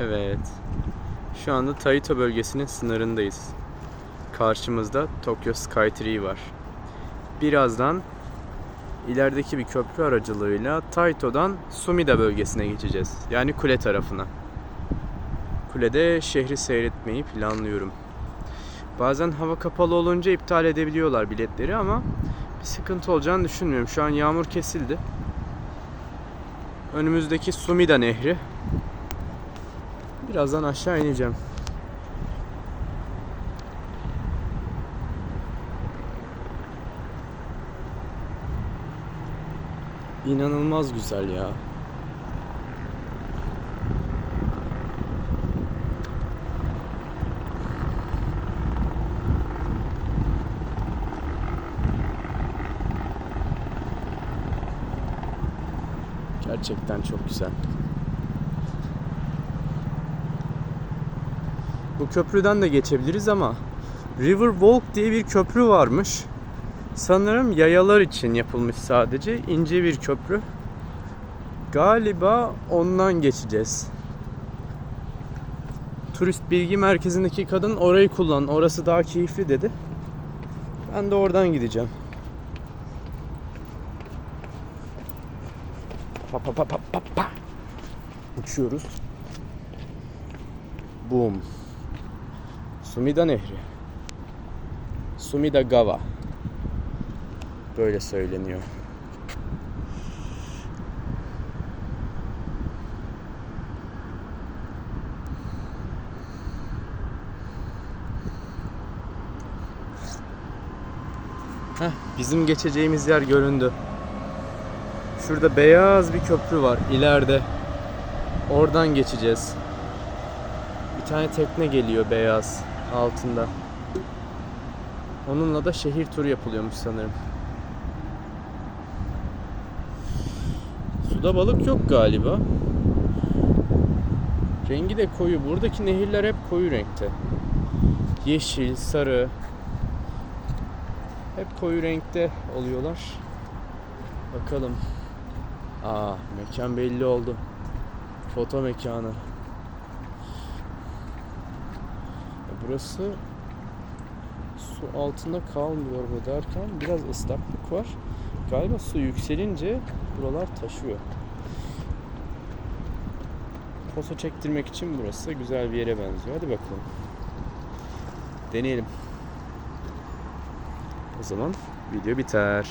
Evet. Şu anda Taito bölgesinin sınırındayız. Karşımızda Tokyo Skytree var. Birazdan ilerideki bir köprü aracılığıyla Taito'dan Sumida bölgesine geçeceğiz. Yani kule tarafına. Kulede şehri seyretmeyi planlıyorum. Bazen hava kapalı olunca iptal edebiliyorlar biletleri ama bir sıkıntı olacağını düşünmüyorum. Şu an yağmur kesildi. Önümüzdeki Sumida Nehri. Birazdan aşağı ineceğim. İnanılmaz güzel ya. Gerçekten çok güzel. Bu köprüden de geçebiliriz ama River Walk diye bir köprü varmış. Sanırım yayalar için yapılmış sadece. ince bir köprü. Galiba ondan geçeceğiz. Turist bilgi merkezindeki kadın orayı kullan. Orası daha keyifli dedi. Ben de oradan gideceğim. Pa pa pa pa pa pa. Uçuyoruz. Boom. Sumida Nehri. Sumida Gawa. Böyle söyleniyor. Heh, bizim geçeceğimiz yer göründü. Şurada beyaz bir köprü var ileride. Oradan geçeceğiz. Bir tane tekne geliyor beyaz altında. Onunla da şehir turu yapılıyormuş sanırım. Suda balık yok galiba. Rengi de koyu. Buradaki nehirler hep koyu renkte. Yeşil, sarı. Hep koyu renkte oluyorlar. Bakalım. Aa, mekan belli oldu. Foto mekanı. Ya Burası su altında kalmıyor mu derken biraz ıslaklık var. Galiba su yükselince buralar taşıyor. Foto çektirmek için burası güzel bir yere benziyor. Hadi bakalım. Deneyelim. O zaman video biter.